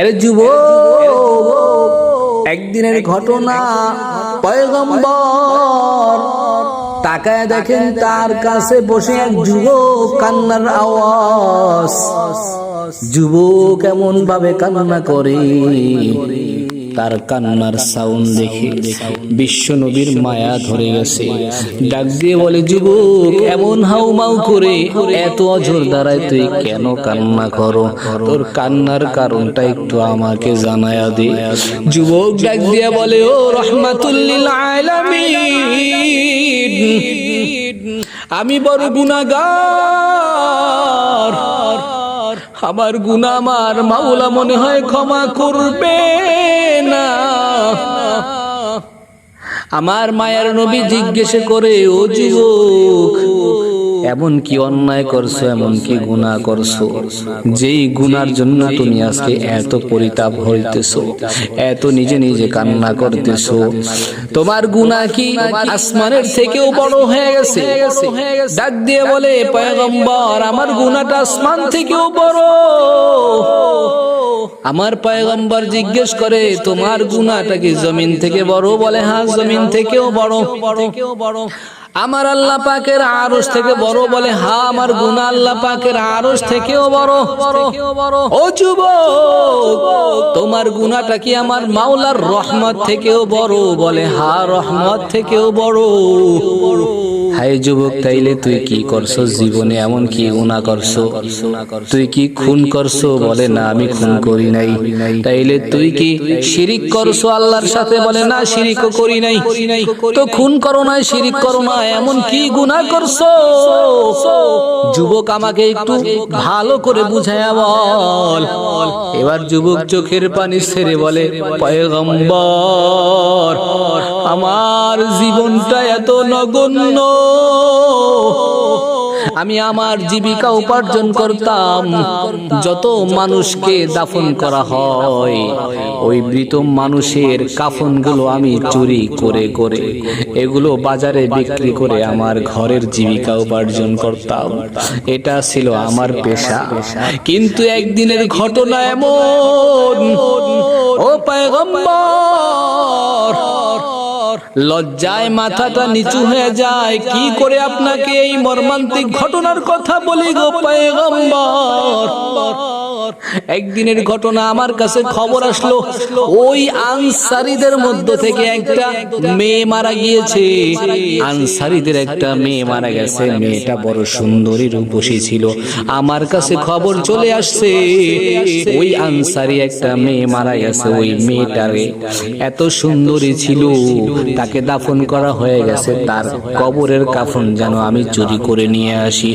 এর যুব একদিনের ঘটনা পয়গম্বর। তাকায় দেখেন তার কাছে বসে এক যুবক কান্নার আওয়াজ। যুবক এমন ভাবে কান্না করে। তার কান্নার সাউন্ড দেখে বিশ্ব নবীর মায়া ধরে গেছে। ডাক দিয়ে বলে, যুবক, এমন হাউমাউ করে এত অঝোর দাঁড়ায় তুই কেন কান্না করো? তোর কান্নার কারণটা একটু আমাকে জানায়া দে। যুবক ডাক দিয়ে বলে, ও রহমাতুল্লিল আলামিন, আমি বড় গুনাহগার। আমার গুণা আমার মাওলা মনে হয় ক্ষমা করবে না। আমার মায়ের নবী জিজ্ঞেস করে, ও যুবক এমন কি অন্যায় করছ, এমন কি গুনাহ করছ? যেই গুনার জন্য তুমি আজকে এত পরিতাপ হইতেছো, এত নিজে নিজে কান্না করতেছো, তোমার গুনাহ কি আসমানের থেকেও বড় হয়ে গেছে? ডাক দিয়ে বলে, পয়গম্বর, আমার গুনাহটা আসমান থেকেও বড়। আমার পয়গম্বর জিজ্ঞেস করে, তোমার গুনাহটা কি জমিন থেকে বড়? বলে হ্যাঁ জমিন থেকেও বড়। বড় বড় আমার আল্লাহ পাকের আরশ থেকে বড় বলে, হা, আমার গুনাহ আল্লাহ পাকের আরশ থেকেও বড়। ও যুবক, তোমার গুনাহটা কি আমার মাওলার রহমত থেকেও বড় বলে, হা, রহমত থেকেও বড়। হাই যুবক, তাইলে তুই কি করছ? জীবনে এমন কি গুনাহ করছ? তুই কি খুন করছ বলে, না, আমি খুন করি নাই। তাইলে তুই কি শিরিক করছ আল্লাহর সাথে বলে, না, শিরিকও করি নাই? তো খুন করো না শিরিক করো না এমন কি গুণা করছ? যুবক আমাকে একটু ভালো করে বুঝায়া বল। এবার যুবক চোখের পানি ছেড়ে বলে আমার জীবনটা এত নগণ্য। আমি আমার জীবিকা উপার্জন করতাম, যত মানুষকে দাফন করা হয়, ওই মৃত মানুষের কাফনগুলো আমি চুরি করে করে এগুলো বাজারে বিক্রি করে আমার ঘরের জীবিকা উপার্জন করতাম। এটা ছিল আমার পেশা। কিন্তু একদিনের ঘটনা এমন, ও পায়গম্বর লজ্জায় মাথাটা নিচু হয়ে যায়। কি করে আপনাকে এই মর্মান্তিক ঘটনার কথা বলি গো পয়গম্বর? একদিনের ঘটনা আমার কাছে খবর আসলো। ওই আনসারীদের মধ্য থেকে একটা মেয়ে মারা গিয়েছে। আনসারীদের একটা মেয়ে মারা গেছে। মেয়েটা বড় সুন্দরী রূপসী ছিল। আমার কাছে খবর চলে আসছে। ওই আনসারি একটা মেয়ে মারা গেছে। ওই মেয়েটারে এত সুন্দরী ছিল। তাকে দাফন করা হয়ে গেছে। তার কবরের কাফন যেন আমি চুরি করে নিয়ে আসি।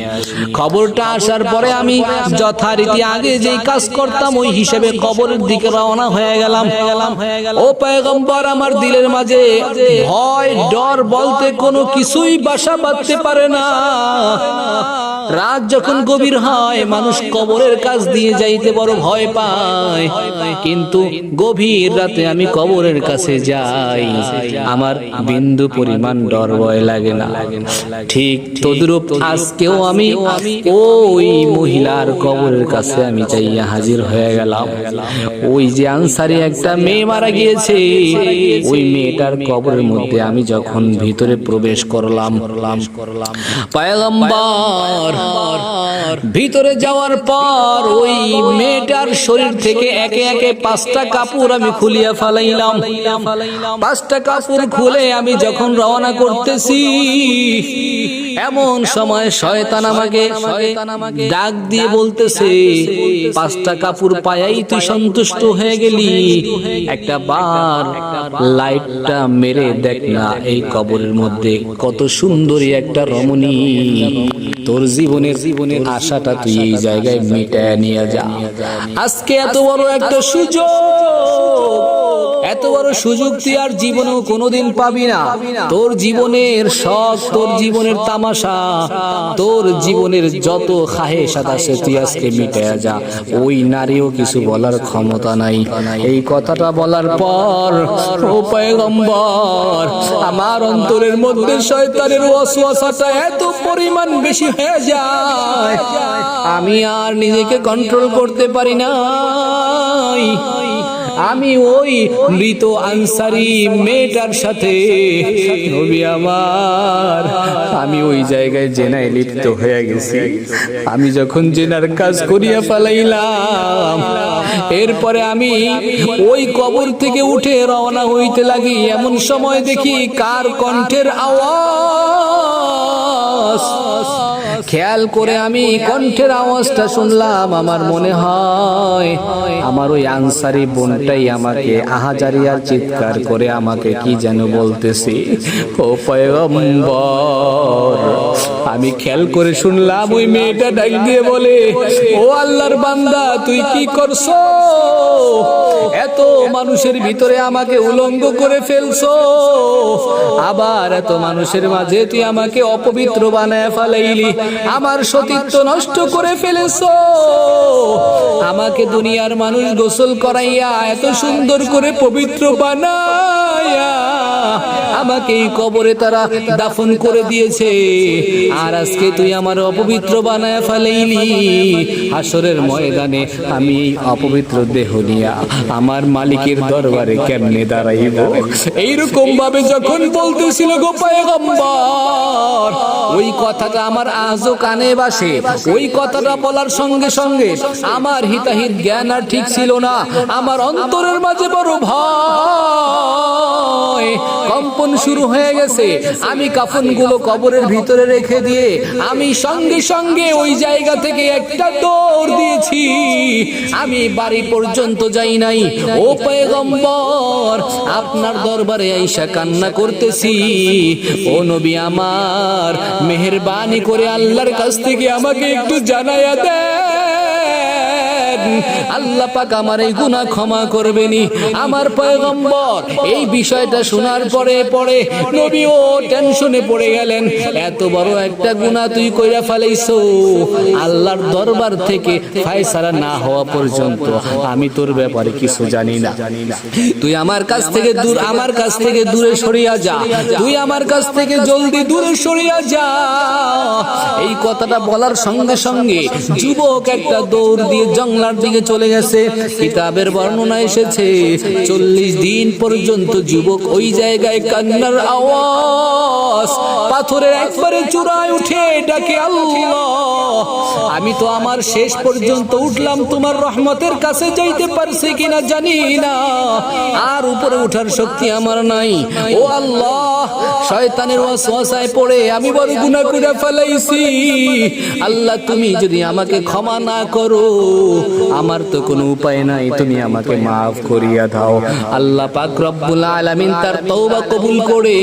খবরটা আসার পরে আমি যথারীতি আগে যেই কাজ করতাম ওই হিসেবে কবরের দিকে রওনা হয়ে গেলাম। ও পয়গম্বর, আমার দিলের মাঝে ভয়, ডর বলতে কোনো কিছুই বাসা বাঁধতে পারে না। রাত যখন গভীর হয় মানুষ কবরের কাজ দিয়ে যাইতে বড় ভয় পায়। কিন্তু গভীর রাতে আমি কবরের কাছে যাই। আমার বিন্দু পরিমাণ ডর ভয় লাগে না। ঠিক তদ্রুপ আজকেও আমি ওই মহিলার কবরের কাছে আমি যাইয়া হাজির হয়ে গেলাম। ওই যে আনসারি একটা মেয়ে মারা গিয়েছে। ওই মেয়েটার কবরের মধ্যে আমি যখন ভিতরে প্রবেশ করলাম করলাম পায়গম্বর ভিতরে যাওয়ার পর ওই মেয়েটার শরীর থেকে একে একে পাঁচটা কাপড় আমি খুলিয়া ফালাইলাম। পাঁচটা কাপড় খুলে আমি যখন রওনা করতেছি, এমন সময় শয়তান আমাকে ডাক দিয়ে বলতেছে, পাঁচটা কাপড় পায়াই তুই সন্তুষ্ট হয়ে গেলি। একটা বার লাইটটা মেরে দেখ না, এই কবরের মধ্যে কত সুন্দরী একটা রমণী। তোর জীবনের জীবনের আশাটা তুই এই জায়গায় মিটায় নিয়ে যা। আজকে এত বড় একটা সুযোগ। এত বড় সুযোগ তুই আর জীবনেও কোনোদিন পাবি না। তোর জীবনের শখ, তোর জীবনের তামাশা, তোর জীবনের যত খাহেসাত আছে তুই আজকে মিটায়া যা। ওই নারীও কিছু বলার ক্ষমতা নাই। এই কথাটা বলার পর, ও পয়গম্বর, আমার অন্তরের মধ্যে শয়তানের ওয়াসওয়াসাটা এত পরিমাণ বেশি হয়ে যায়। আমি আর নিজেকে কন্ট্রোল করতে পারি নাই। আমি ওই মৃত আনসারি মেয়েটার সাথে। আমার, আমি ওই জায়গায় জেনায় লিপ্ত হয়ে গেছি। আমি যখন জেনার কাজ করিয়া পালাইলাম, এরপরে আমি ওই কবর থেকে উঠে রওনা হইতে লাগি। এমন সময় দেখি কার কণ্ঠের আওয়াজ। খেয়াল করে আমি কণ্ঠের আওয়াজটা শুনলাম, আমার মনে হয় আমার ওই আনসারি বোনটাই আমাকে আহাজারিয়ার চিৎকার করে আমাকে কি যেন বলতেছি, ও পয়গম্বর। আমি খেয়াল করে শুনলাম ওই মেয়েটা ডাক দিয়ে বলে, ও আল্লাহর বান্দা, তুই কি করছ? এত মানুষের ভিতরে আমাকে উলঙ্গ করে ফেলছো। আবার এত মানুষের মাঝে তুই আমাকে অপবিত্র বানায় ফেলাইলি। আমার সতীত্ব নষ্ট করে ফেলেছো। আমাকে দুনিয়ার মানুষ গোসল করাইয়া এত সুন্দর করে পবিত্র বানায়া আমাকে এই কবরে তারা দাফন করে দিয়েছে। আর আজকে তুই আমার অপবিত্র বানায় ফেলাইলি। হাসরের ময়দানে আমি এই অপবিত্র দেহ নিয়া আমার মালিকের দরবারে কেমনে দাঁড়াইব? এইরকম ভাবে যখন বলতেছিল গো পয়গম্বর, ওই কথাটা আমার আজও কানে বাসে। ওই কথাটা বলার সঙ্গে সঙ্গে আমার হিতাহিত জ্ঞান আর ঠিক ছিল না। আমার অন্তরের মাঝে বড় ভয়। কম্পন শুরু হয়ে গেছে। আমি কাফনগুলো কবরের ভিতরে রেখে দিয়ে আমি সঙ্গে সঙ্গে ওই জায়গা থেকে একটা দৌড় দিয়েছি। আমি বাড়ি পর্যন্ত যাই নাই। ও পয়গম্বর, আপনার দরবারে আইসা কান্না করতেছি। ও নবী আমার, মেহেরবানি করে আল্লাহর কাছ থেকে আমাকে একটু জানাইয়া দেন। আল্লাহ পাক আমার এই গুনাহ ক্ষমা করবেনি আমার পয়গম্বর, এই বিষয়টা শোনার পরে পরে নবী ও টেনশনে পড়ে গেলেন। এত বড় একটা গুনাহ তুই কইরা ফেলাইছো। আল্লাহর দরবার থেকে ফায়সালা না হওয়া পর্যন্ত আমি তোর ব্যাপারে কিছু জানি না। তুই আমার কাছ থেকে দূর, আমার কাছ থেকে দূরে সরিয়া যা। তুই আমার কাছ থেকে জলদি দূরে সরিয়া যা। এই কথাটা বলার সঙ্গে সঙ্গে যুবক একটা দৌড় দিয়ে জঙ্গলার দিকে চলে গেছে। কিতাবের বর্ণনা এসেছে, চল্লিশ দিন পর্যন্ত যুবক ওই জায়গায় কান্নার আওয়াজ, পাথরের একবারে চূড়ায় উঠে ডাকে, আল্লাহ, আমি তো আমার শেষ পর্যন্ত উঠলাম, তোমার রহমতের কাছে যাইতে পারছি কিনা জানি না। আর উপরে উঠার শক্তি আমার নাই। ও আল্লাহ, শয়তানের ওয়াসওয়াসায় পড়ে আমি বড় গুনাহ করে ফেলাইছি। আল্লাহ, তুমি যদি আমাকে ক্ষমা না করো আমার তো কোনো উপায় নাই, তুমি আমাকে মাফ করিয়া দাও। আল্লাহ পাক রব্বুল আলামিন তার তওবা কবুল করে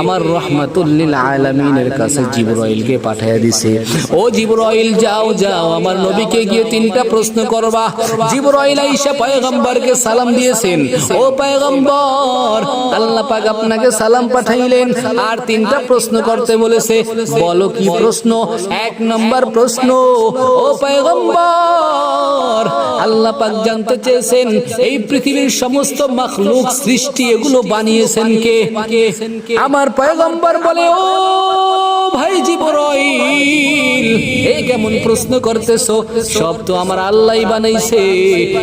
আমার রহমাতুল্লিল আলামিনের কাছে জিবরাইলকে পাঠিয়ে দিছে। ও জিবরাইল, যাও যাও, আমার নবীকে গিয়ে তিনটা প্রশ্ন করবা। জিবরাইল আইসা পয়গম্বরকে সালাম দিয়েছেন। ও পয়গম্বর, আল্লাহ পাক আপনাকে সালাম পাঠাইলেন আর তিনটা প্রশ্ন করতে বলেছে। বলো কি প্রশ্ন? এক নম্বর প্রশ্ন, ও পয়গম্বর আল্লাহ পাক জানতে চেয়েছেন, এই পৃথিবীর সমস্ত মাখলুক সৃষ্টি এগুলো বানিয়েছেন কে? আমার পয়গম্বর বলে, ও ভাই জিবরাইল এই কেমন প্রশ্ন করতেছো? সব তো আমার আল্লাহই বানাইছে।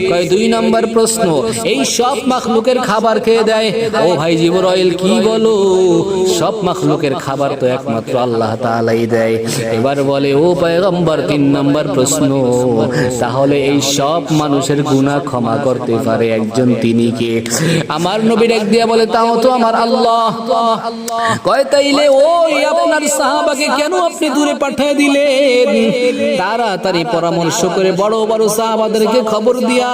কয় দুই নাম্বার প্রশ্ন, এই সব মাখলুকের খাবার খেয়ে দেয়? ও ভাই জিবরাইল, কি বলো? সব মাখলুকের খাবার তো একমাত্র আল্লাহ তাআলাই দেয়। এবার বলে, ও পয়গম্বর, তিন নাম্বার প্রশ্ন, তাহলে এই সব মানুষের গুনাহ ক্ষমা করতে পারে একজন তিনি কে? আমার নবী ডাক দিয়া বলে, তাও তো আমার আল্লাহ। কয় তাইলে, ওই আপনার সাহাবাকে কেন আপনি দূরে পাঠিয়ে দিলেন? তাড়াতাড়ি পরামর্শ করে বড় বড় সাহাবাদেরকে খবর দিয়া,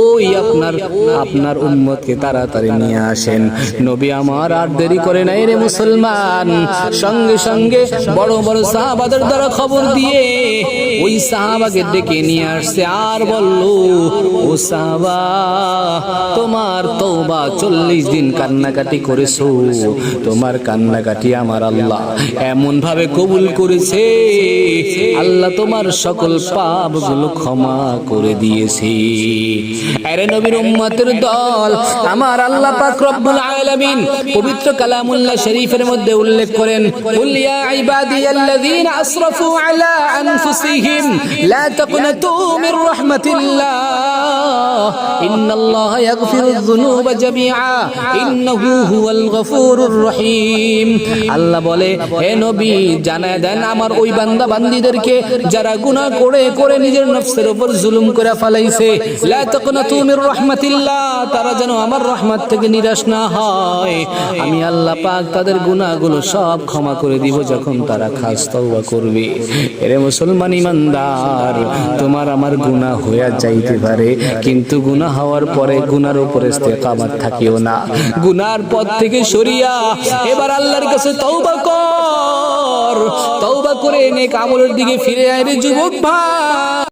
ওই আপনার আপনার উম্মতকে তাড়াতাড়ি নিয়ে আসেন। নবী আমার আর দেরি করে নাই রে মুসলমান। সঙ্গে সঙ্গে বড় বড় সাহাবাদের দ্বারা খবর দিয়ে ওই সাহাবাকে ডেকে নিয়ে আসছে। আর বলল, ও সাহাবা, তোমার তওবা চল্লিশ দিন কান্নাকাটি করেছ। তোমার কান্নাকাটি আমার আল্লাহ এমন ভাবে কবুল করেছে। আল্লাহ তোমার সকল পাপগুলো ক্ষমা করে দিয়েছি। আরে নবীর উম্মতের দল, আমার আল্লাহ পাক রব্বুল আলামিন পবিত্র কালামুল্লাহ শরীফের মধ্যে উল্লেখ করেন, কুল ইয়া ইবাদিয়াল্লাযীনা আসরাফু আলা আনফুসিহিম, লা তাকনাতু মির রাহমাতিল্লাহ, ইন্নাল্লাহা ইয়াগফিরুয যুনুবা জামিআ, ইন্নাহু হুয়াল গফুরুর রহিম। আল্লাহ বলে, হে নবী, জানায় দেন আমার ওই বান্দা বান্দীদেরকে যারা গুনাহ করে করে নিজের নফসের উপর জুলুম করে ফেলাইছে, লা তাকনাতু মির রাহমাতিল্লাহ, তারা যেন আমার রহমত থেকে নিরাশ না হয়। আমি আল্লাহ পাক তাদের গুনাহগুলো সব ক্ষমা করে দিব যখন তারা খাস তওবা করবে। এরে মুসলমান ইমানদার, তোমার আমার গুনাহ হয়ে যাইতে পারে, কিন্তু গুনাহ হওয়ার পরে গুনার উপরে ইস্তেকামত থাকিও না। গুনার পথ থেকে সরিয়া, এবার আল্লাহর কাছে তওবা কর। তওবা করে নেক আমলের দিকে ফিরে আয় রে যুবক ভাই।